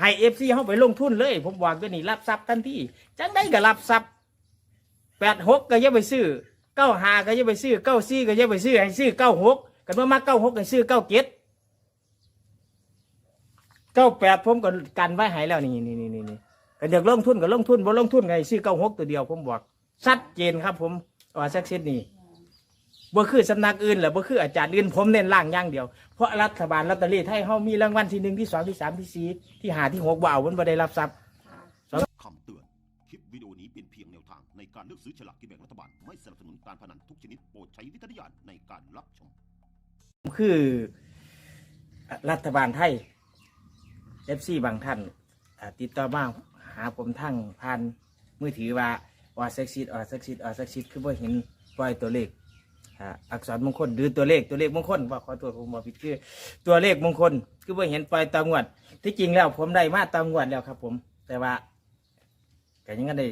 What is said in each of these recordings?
ให้เอฟซีเข้าไปลงทุนเลย ผมบอกตัวนี้รับทรัพย์ทันทีจังได้ก็รับทรัพย์แปดหกก็อย่าไปซื้อเก้าห้าก็อย่าไปซื้อเก้าสี่ก็อย่าไปซื้อให้ซื้อเก้าหกกันว่ามาเก้าหกก็ซื้อเก้าเจ็ดเก้าแปดผมก็กันไว้ให้แล้วนี่นี่นี่นี่นี่กันอยากลงทุนก็ลงทุนบ่ลงทุนไงซื้อเก้าหกตัวเดียวผมบอกชัดเจนครับ ผมว่าสักเซตนี่ บ่คือสำนักอื่นหรือบ่คืออาจารย์อื่นผมเน้นล่างอย่างเดียว เพราะรัฐบาลลอตเตอรี่ไทยเฮามีรางวัลที่หนึ่งที่สองที่สามที่สี่ที่หาที่หกบ่เอามันบ่ได้รับทรัพย์ คำเตือน คลิปวิดีโอนี้เป็นเพียงแนวทางในการเลือกซื้อฉลากกินแบ่งรัฐบาล ไม่สนับสนุนการพนันทุกชนิดโปรดใช้วิจารณญาณในการรับชม คือรัฐบาลไทยเอฟซีบางท่านอ่าติดต่อมาหาผมทั้งผ่านมือถือว่าออสักซิดออสักซิดออสักซิดคือว่าเห็นปล่อยตัวเลข อ่าอักษรมงคลหรือตัวเลขตัวเลขมงคลว่าขอตัวผมบอกผิดคือ ตัวเลขมงคลคือว่าเห็นปล่อยตามงวด ที่จริงแล้วผมได้มาตามงวดแล้วครับ ผม แต่ว่าแต่ยังก็ได้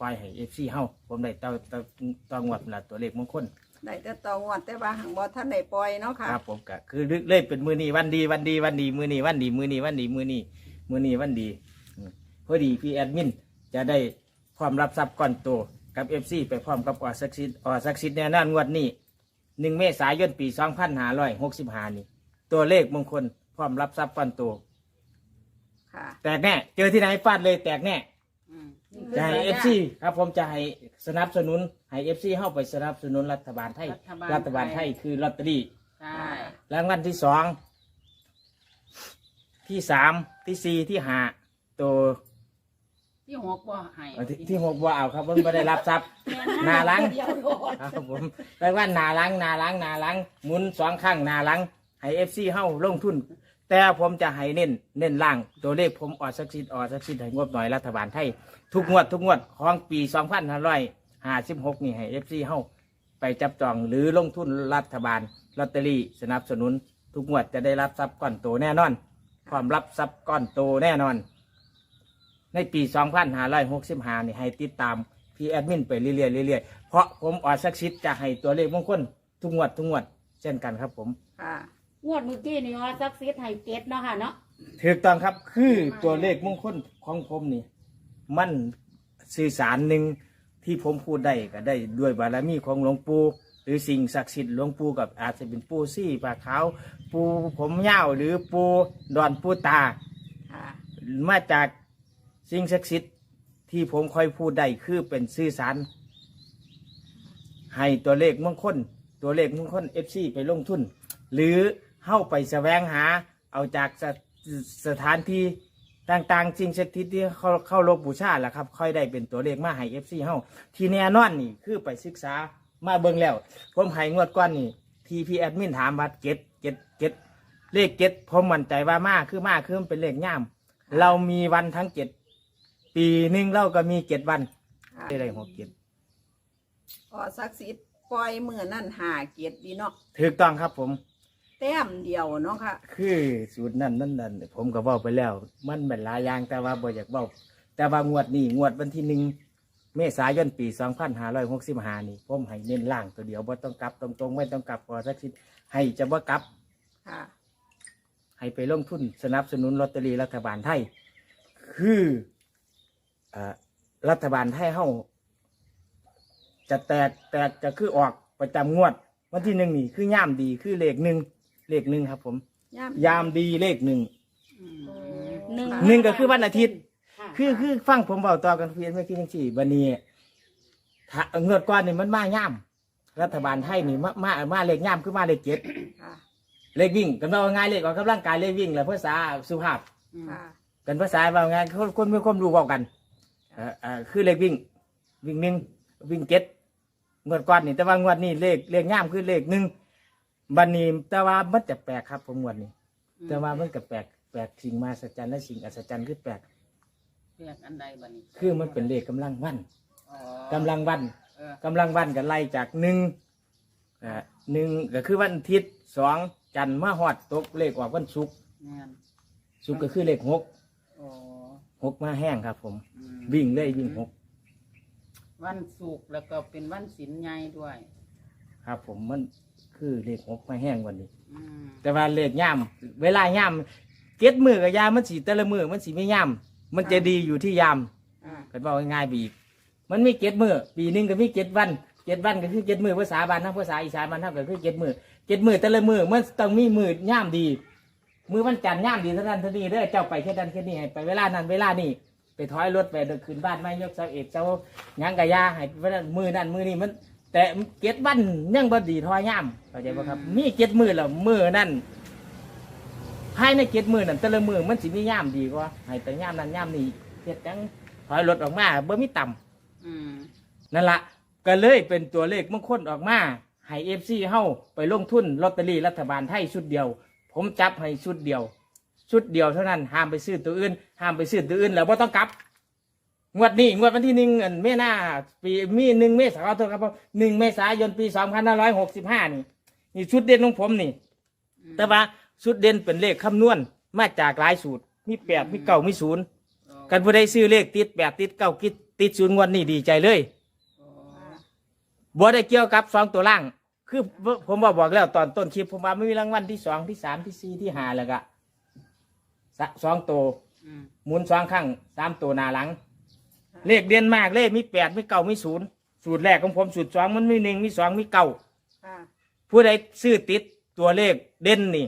ปล่อยให้เอฟซีเฮาผมได้ตามตามตามงวดละตัวเลขมงคลได้แต่ตองวดแต่ว่าหังบ่ท่านได้ปล่อยเนาะค่ะครับผมก็คือเล่เป็นมือนี้วันดีวันดีวันดีมือนี้วันดีมือนี้วันดีมือนี้มือนี้วันดีอืมพอดีพี่แอดมินจะได้ความรับทรัพย์ก้อนโต กับเอฟซีไปพร้อมกับออสักซิดออสักซิดแน่นอนงวดนี้หนึ่งเมษายนปีสองพันห้าร้อยหกสิบห้านี่ ตัวเลขมงคลพร้อมรับทรัพย์ก้อนโตค่ะ แตกแน่ เจอที่ไหนฟาดเลยแตกแน่ อืมจะให้เอฟซีครับผมจะให้สนับสนุนให้เอฟซีเข้าไปสนับสนุนรัฐบาลไทย รัฐบาลไทยคือลอตเตอรี่ใช่รางวัลที่สองที่สามที่สี่ที่ห้าตัว ที่หกบ่ให้เอ่อที่ที่หกว่าเอาครับมันไม่ได้รับทรัพย์ หน้าหลัง เดียวโดดครับผมรางวัลหนาหลังหนาหลังหนาหลังหมุนสองข้างหนาหลังให้เอฟซีเข้าลงทุน แต่ผมจะให้เน้นเน้นล่าง ตัวเลขผมออดสักซิดออดสักซิดให้งบหน่อยรัฐบาลไทย ทุกงวดทุกงวดของปีสองพันห้าร้อยห้าสิบหกนี่ให้เอฟซีเข้าไปจับจองหรือลงทุนรัฐบาลลอตเตอรี่สนับสนุน ทุกงวดจะได้รับทรัพย์ก้อนโตแน่นอน ความรับทรัพย์ก้อนโตแน่นอน ในปี 2565นี่ให้ติดตามพี่แอดมินไปเรื่อยๆเรื่อยๆเพราะผมออดสักชิดจะให้ตัวเลขมงคลทุกงวดทุกงวดเช่นกันครับผมค่ะงวดเมื่อกี้นี่ว่าซักซีดให้เจ็ดเนาะค่ะเนาะถูกต้องครับคือตัวเลขมงคลของผมนี่ มันสื่อสารหนึ่งที่ผมพูดได้ก็ได้ด้วยบารมีของหลวงปู่หรือสิ่งศักดิ์สิทธิ์หลวงปู่กับอาจจะเป็นปู่ซี่ปลาขาวปูผมยาวหรือปูดอนปูตาค่ะมาจาก สิ่งศักดิ์สิทธิ์ที่ผมค่อยพูดได้คือเป็นสื่อสาร ให้ตัวเลขมงคลตัวเลขมงคลเอฟซีไปลงทุน หรือเข้าไปแสวงหาเอาจากสสถานที่ต่างๆสิ่งศักดิ์สิทธิ์ที่เขาเข้าลบบูชาแหละครับ ค่อยได้เป็นตัวเลขมาให้เอฟซีเฮาที่แน่นอนนี่คือไปศึกษามาเบิ่งแล้ว ผมให้งวดก้อนนี่ทีพีแอดมินถามว่าเก็ดเก็ดเก็ดเลขเก็ดผมมั่นใจว่ามาคือมาคือมันเป็นเลขย่ามเรามีวันทั้งเจ็ด ปีหนึ่งเราก็มีเจ็ดวันค่ะได้ไรหกเจ็ดออศักดิ์สิทธิ์ปล่อยมือนั่นหาเกียรติดีเนาะถูกต้องครับผม แต้มเดียวเนาะค่ะ คือสูตรนั้นนั่นนั่นผมก็บอกไปแล้ว มันเป็นหลายอย่างแต่ว่าบ่อยากบอกแต่ว่างวดนี้งวดวันที่หนึ่งเมษายนปีสองพันห้าร้อยหกสิบห้านี่ผมให้เน้นล่างตัวเดียวบ่ต้องกลับตรงๆไม่ต้องกลับพอสักทีให้จะบ่กลับ ค่ะ ให้ไปลงทุนสนับสนุนลอตเตอรี่รัฐบาลไทย คือเอ่อ รัฐบาลไทยเฮาจะแตกแตกจะคือออกประจำงวด วันที่หนึ่งนี่คือย่ามดีคือเลขหนึ่งเลขหนึ่งครับ ผม ย่ามยามดีเลขหนึ่งหนึ่งหนึ่งก็คือวันอาทิตย์ะคือคือฟังผมเบาต่อกันเพียนเมื่อกี้จังสี่บันนี้ถ้าเงวดก้อนนี่มันมาย่าม รัฐบาลไทยนี่มามามาเลขย่ามคือมาเลขเจ็ดค่ะเลขวิ่งกันว่าง่ายเลขออกกำลังกายเลขวิ่งแหละภาษาสุภาพอืมค่ะกันภาษาว่าไงานคนคนมีความรู้เว้ากันเอ่อเอ่อคือเลขวิ่ง วิ่งหนึ่งวิ่งเจ็ดงวดก่อนนี่แต่ว่างวดนี้เลขเลขง่ามคือเลขหนึ่งบันนี้แต่ว่ามันจะแปลกครับผมงวดนี้แต่ว่ามันก็แปลกแปลกสิ่งมาสัจจันและสิ่งอัศจรรย์คือแปลกเรียกอันใดบัดนี้คือมันเป็นเลขกำลังวันอ๋อกำลังวัน เออ กำลังวันกันไล่จากหนึ่งเอ่อหนึ่งก็คือวันอาทิตย์สองจันทร์มาหอดตกเลขออกวันศุกร์แม่นศุกร์ก็คือเลขหกอ๋อ หกมาแห้งครับ ผม อืมวิ่งเลยวิ่งหกวันศุกร์แล้วก็เป็นวันศีลใหญ่ด้วย ครับ ผมมันคือเลขหกมาแห้งวันนี้ อืมแต่ว่าเลขย่ามเวลาย่ามเก็ดมือกับยามมันสีแต่ละมือมันสีไม่ย่ำมันจะดีอยู่ที่ยามอ่ากันบอกง่ายๆไปอีกมันมีเก็ดมือปีหนึ่งก็มีเก็ดวันเก็ดวันก็คือเก็ดมือภาษาบ้านทั้งภาษาอีสานบ้านทั้งก็คือเก็ดมือเก็ดมือแต่ละมือมันต้องมีมือย่ามดี มือวันจันทร์ย่ามดีเท่านั้นเท่านี้เด้อเจ้าไปแค่นั้นแค่นี้ให้ไปเวลานั้นเวลานี้ไปถอยรถไปเดินขึ้นบ้านไม่ยกเสาเอกเสาหยังกะยาให้เวลามือนั่นมือนี้มัน แต่เก็ดวันยังบ่ดีทอย่ามเข้าใจป่ะครับมีเก็ดมือแล้วมือนั่นภายในเก็ดมือนั่นแต่ละมือมันสิมีย่ามดีกว่าให้แต่ย่ามนั้นย่ามนี้เฮ็ดจังถอยรถออกมาบ่มีต่ำ อืมนั่นละก็เลยเป็นตัวเลขมงคลออกมาให้เอฟซีเฮาไปลงทุนลอตเตอรี่รัฐบาลไทยชุดเดียว ผมจับให้ชุดเดียว ชุดเดียวเท่านั้นห้ามไปซื้อตัวอื่นห้ามไปซื้อตัวอื่นแล้วบ่ต้องกลับ งวดนี้งวดวันที่หนึ่งอันเมษาปีมีหนึ่งเมษายนครับหนึ่งเมษายนปีสองพันห้าร้อยหกสิบห้านี่นี่ชุดเด่นของผมนี่ แต่ว่าชุดเด่นเป็นเลขคำนวณมาจากหลายสูตร มีแปดมีเก้ามีศูนย์กันผู้ใดซื้อเลขติดแปดติดเก้าติดติดศูนย์งวดนี้ดีใจเลยอ๋อบ่ได้เกี่ยวกับสองตัวล่าง คือผมบอกบอกแล้วตอนต้นคลิปผมว่าไม่มีรางวัลที่สองที่สามที่สี่ที่ห้าแล้วก็สะสองตัวอืมหมุนสองครั้งสามตัวหน้าหลัง เลขเด่นมากเลขมีแปดมีเก้ามีศูนย์สูตรแรกของผมสูตรสองมันมีหนึ่งมีสองมีเก้าค่ะผู้ใดซื้อติดตัวเลขเด่นนี่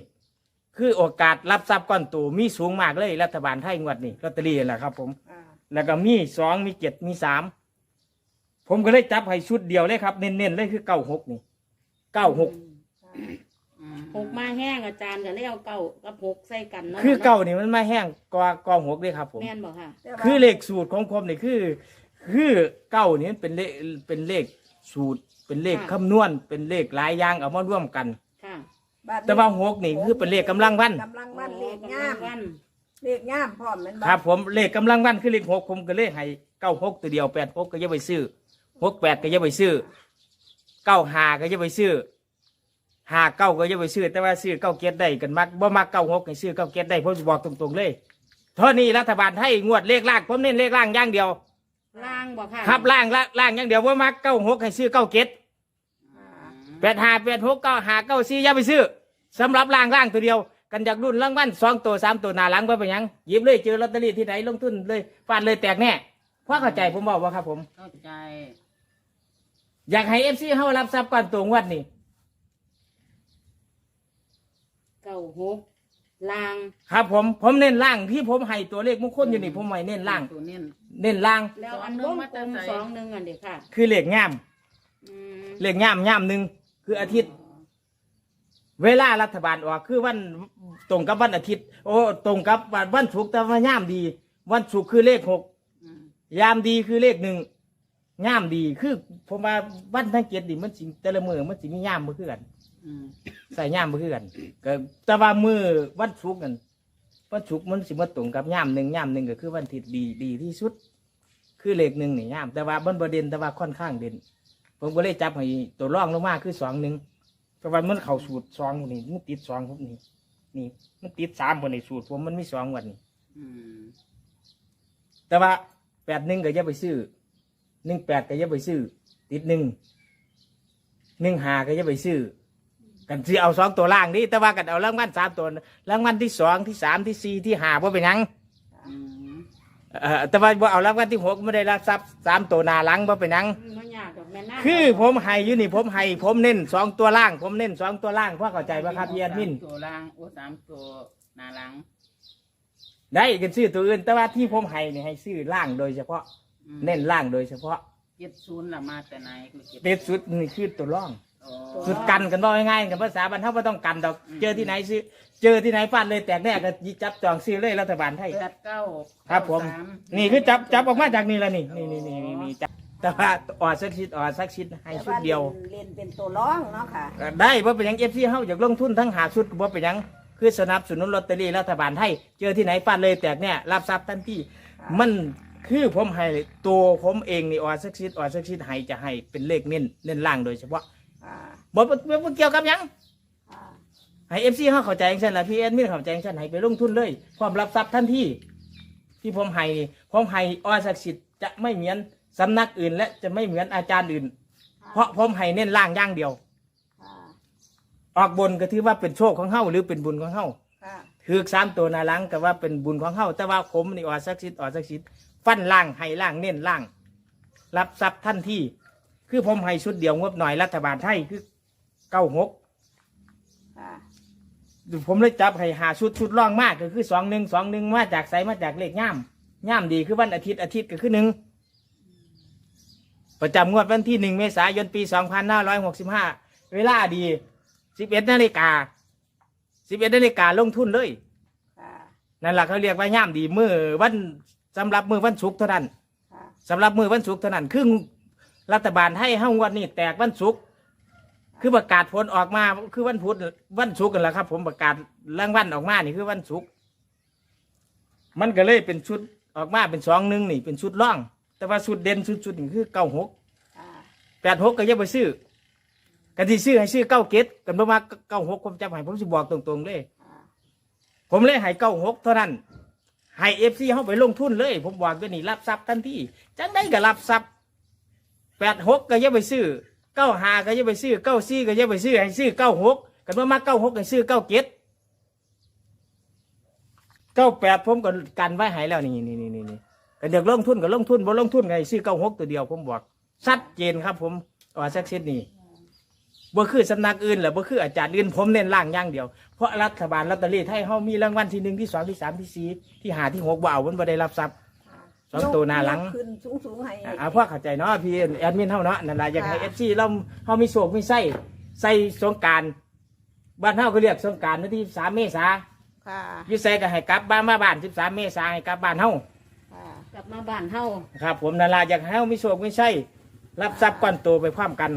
คือโอกาสรับทรัพย์ก้อนโตัวมีสูงมากเลยรัฐบาลไทยงวดนี่ลอตเตอรี่นั่นแหละครับผม อ่าแล้วก็มีสองมีเจ็ดมีสามผมก็เลยจับให้ชุดเดียวเลยครับ เน้นๆเลยคือเก้าหกนี่ เก้าหกอืมหกมาแห้งอาจารย์ก็เลยเอาเก่ากับหกใส่กันเนาะคือเก้านี่มันมาแห้งกว่ากว่าหกเลยครับผม แม่นบอกค่ะแต่ว่าคือเลขสูตรของผมนี่คือ คือเก้านี่มันเป็นเลขเป็นเลขสูตร เป็นเลขค่ะ คำนวณ เป็นเลขหลายอย่างเอามาร่วมกัน ค่ะบัดนี้แต่ว่าหกนี่คือเป็นเลขกำลังวัน กำลังวันเลขอ๋อกำงาลัมงวัน เลขงามพร้อมแมันครับผมเลขกำลังวันคือเลขหกผมก็เลขให้เก้าหกตัวเดียวแปดหกก็อย่าไปซื้อหกแปดก็อย่าไปซื้อ เก้าห้าก็อย่าไปซื้อห้าเก้าก็อย่าไปซื้อ แต่ว่าซื้อเก้าเกียรได้กันมักบ่มักเก้าหกให้ซื้อเก้าเกียรได้ผมจะบอกตรงๆเลยเท่านี้รัฐบาลไทยงวดเลขล่างผมเน้นเลขล่างอย่างเดียว ล่างบอกค่ะครับล่างละล่างอย่างเดียวว่ามักเก้าหกให้ซื้อเก้าเกียรแปดห้าแปดหกเก้าห้าเก้าสี่อย่าไปซื้อสำหรับล่างล่างตัวเดียวกันจากรุ่นรางวัลสองตัวสามตัวหน้าหลังไปไปนหยังหยิบเลยเจอลอตเตอรี่ที่ไหนลงทุนเลยฟาดเลยแตกแน่เพราะเข้าใจผมบอกว่าครับผม เข้าใจ อยากให้เอฟซีเฮารับทรัพย์ก่อนตัวงวดนี่เก่าหกล่างครับ ผมผมเน้นล่างที่ผมให้ตัวเลขมงคลอยู่นี่ผมให้เน้นล่าง ตัวเน้น เน้นล่าง แล้วอันสองวหนึ่งงกลมมาแต่ใส่สองหนึ่งอันเดียวค่ะคือเลขง่ามอืมเลขง่ามง่ามหนึ่งคืออาทิตย์ เวลารัฐบาลออกคือวันตรงกับวันอาทิตย์ โอ้ตรงกับวันวันศุกร์แต่ว่าย่ามดี วันศุกร์คือเลขหกอืมยามดีคือเลขหนึ่ง ย่ามดีคือผมว่าวันทั้งเกียรตินี่มันสิแต่ละมือมันสิมีย่ามมือคือกันอืมใส่ย่ามมือคือกันก็แต่ว่ามือวันศุกร์กันวันศุกร์มันสิมาตรงกับย่ามหนึ่งย่ามหนึ่งก็คือวันอาทิตย์ดีดีที่สุด คือเลขหนึ่งนี่ย่าม แต่ว่าบนประเด็นแต่ว่าค่อนข้างเด่น ผมก็เลยจับให้ตัวร่องลงมาคือสองหนึ่งเพราะว่ามันเข่าสูตรสองนี่มันติดสองผมนี่นี่ มันติดสามบนในสูตรผมมันมีสองวันนี่อืมแต่ว่าแปดหนึ่งก็อย่าไปซื้อ หนึ่งแปดก็อย่าไปซื้อ ติดหนึ่งหนึ่งหาก็อย่าไปซื้อ กันที่เอาสองตัวล่างนี่แต่ว่ากันเอารางวัลสามตัวรางวัลที่สองที่สามที่สี่ที่ห้าว่าเป็นหยังอืมเอ่อแต่ว่าบ่เอารางวัลที่หกไม่ได้รับทรัพย์สามตัวหนาหลังว่าเป็นหยัง มันยากกับแม่นาคือผมให้อยู่นี่ผมให้ผมเน้นสองตัวล่าง ผมเน้นสองตัวล่างเพราะเข้าใจว่าครับพี่แอดมินสามตัวล่างโอ้สามตัวหน้าหลังได้กันซื้อตัวอื่น แต่ว่าที่ผมให้นี่ให้ซื้อล่างโดยเฉพาะอืม เน้นล่างโดยเฉพาะเจ็ดศูนย์ละมาแต่ไหนคือเจ็ดเด็ดสุดนี่คือตัวร่อง อ๋อสุดกันกันว่าง่ายๆกันภาษาบรรเทาไม่ต้องกันดอกเจอที่ไหนซื้อเจอที่ไหนฟาดเลยแตกแน่ก็จับจองซื้อเลยรัฐบาลไทย แปดเก้าครับผมเก้าสานี่คือจับจับออกมาจากนี่แล้วนี่นี่นี่นี่นี่นี่จับแต่ว่าออดสักชิดออดสักชิดให้ชุดเดียวแต่าเล่นเป็นตัวร้องเนาะค่ะ ก็ได้ว่าเป็นหยังเอฟซีเฮาอยากลงทุนทั้งหาชุดว่าเป็นหยังคือสนับสนุนลอตเตอรี่รัฐบาลไทยเจอที่ไหนฟาดเลยแตกเนี่ยรับทรัพย์ทันทีมัน คือผมให้ตัวผมเองนี่ออดสักชิดออดสักชิดให้จะให้เป็นเลขเน้นเน้นล่างโดยเฉพาะอ่าบ่บ่บ่บ่เกี่ยวกับหยังอ่าให้เอฟซีเขาเข้าใจอย่างเช่นละพี่แอดมินเข้าใจอย่างเช่นให้ไปลงทุนเลย ความรับทรัพย์ทันทีที่ผมให้นี่ผมให้ออศักดิ์สิทธิ์จะไม่เหมือนสำนักอื่น และจะไม่เหมือนอาจารย์อื่น เพราะผมให้เน้นล่างอย่างเดียวค่ะออกบนก็ถือว่าเป็นโชคของเฮาหรือเป็นบุญของเฮาค่ะถถือสามตัวหนาหลังก็ว่าเป็นบุญของเฮาแต่ว่าผมนี่ออสักชิดออสักชิด ฟันล่างให้ล่างเน้นล่าง รับทรัพย์ท่านที่ คือผมให้ชุดเดียวงบหน่อยรัฐบาลไทยคือเก้าหกค่ะผมเลยจับให้หาชุดชุดร่องมากก็คือสองหนึ่งสองหนึ่งมาจากไสมาจากเลขง่ามง่ามดีคือวันอาทิตย์อาทิตย์ก็คือหนึ่งประจำงวดวันที่หนึ่งเมษายนปีสองพันห้าร้อยหกสิบห้าเวลาดีสิบเอ็ดนาฬิกาสิบเอ็ดนาฬิกาลงทุนเลย ค่ะนั่นแหละเขาเรียกว่าง่ามดีมือวัน สำหรับมือวันศุกร์เท่านั้นค่ะสำหรับมือวันศุกร์เท่านั้นคือรัฐบาลให้ห้างวันนี้แตกวันศุกร์คือประกาศผลออกมาคือวันพุธวันศุกร์กันแหละครับ ผมประกาศรางวัลออกมานี่คือวันศุกร์มันก็เลยเป็นชุดออกมาเป็นสองหนึ่งนี่เป็นชุดร่อง แต่ว่าชุดเด่นชุดชุดนี่คือเก้าหกค่ะแปดหกก็อยังไปซื้อกันที่ซื้อให้ซื้อเก้าเกตกันประมาณเก้าหกผมจำให้ผมสิบอกตรงๆเลย ค่ะผมเลยให้เก้าหกเท่านั้น ให้เอฟซีเขาไปลงทุนเลย ผมบอกด้วยนี่รับทรัพย์ทันทีจังได้ก็รับทรัพย์แปดหกก็อยังไปซื้อเก้าหาก็อยังไปซื้อเก้าสี่ก็อยังไปซื้อให้ซื้อเก้าหกกันว่ามาเก้าหกให้ซื้อเก้าเจ็ดเก้าแปดผมก็กันไว้ให้แล้วนี่นี่นี่นี่นี่ก็เด็กลงทุนก็ลงทุนบ่ลงทุนไงซื้อเก้าหกตัวเดียวผมบอกชัดเจนครับ ผมว่าสักเซตนี่ บ่คือสำนักอื่นหรือบ่คืออาจารย์อื่นผมเน้นล่างอย่างเดียวเพราะรัฐบาลลอตเตอรี่ไทยเฮามีรางวัลที่หนึ่งที่สองที่สามที่สี่ที่หาที่หกบ่เอามันบ่ได้รับทรัพย์สองตัวหน้าหลังยกขึ้นสูงสูงๆให้อ่าอ่าพ่อเข้าใจเนาะพี่แอดมินเฮาเนาะนั่นแหละอยากให้ค่ะเอฟซีเราเฮามีโศกมีไส้ใส่สงกรารบ้านเฮาก็เรียกสงกรารวันที่สามเมษาค่ะอยู่ใส่ก็ให้กลับบ้านมาบ้านสิบสามเมษาให้กลับบ้านเฮา ค่ะกลับมาบ้านเฮาครับผมนั่นแหละอยากให้เฮามีโศกมีไส้รับทรัพย์ก้อนโตไปพร้อมกัน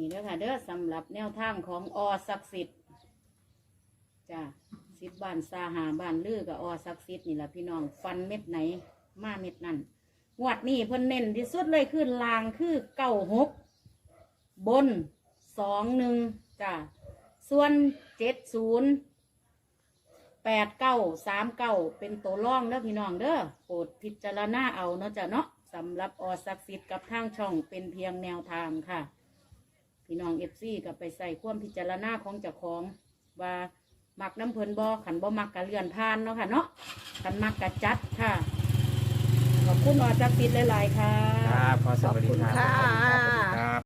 นี่เด้อค่ะเด้อสำหรับแนวทางของอศักดิ์สิทธิ์จ้ะสิบบ้านซาหาบ้านลือกับอศักดิ์สิทธิ์นี่แหละพี่น้องฟันเม็ดไหน มาเม็ดนั่นงวดนี้เพิ่นเน้นที่สุดเลยคือลางคือเก้าหกบนสองหนึ่งจ้ะส่วนเจ็ดศูนย์แปดเก้าสามเก้าเป็นตัวร่องเด้อพี่น้องเด้อโปรดพิจารณาเอาเนาะจ้ะเนาะสำหรับอศักดิ์สิทธิ์กับทางช่องเป็นเพียงแนวทางค่ะ พี่น้องเอฟซีก็ไปใส่ความพิจารณาของเจ้าของว่ามักน้ำเพลินบอขันบ่มักกะเลื่อนผ่านเนาะค่ะเนาะขันมักกะจัดค่ะ ขอบคุณอจักรติดหลายๆค่ะ ครับขอสขอบวัสดีคุณครับค่ะ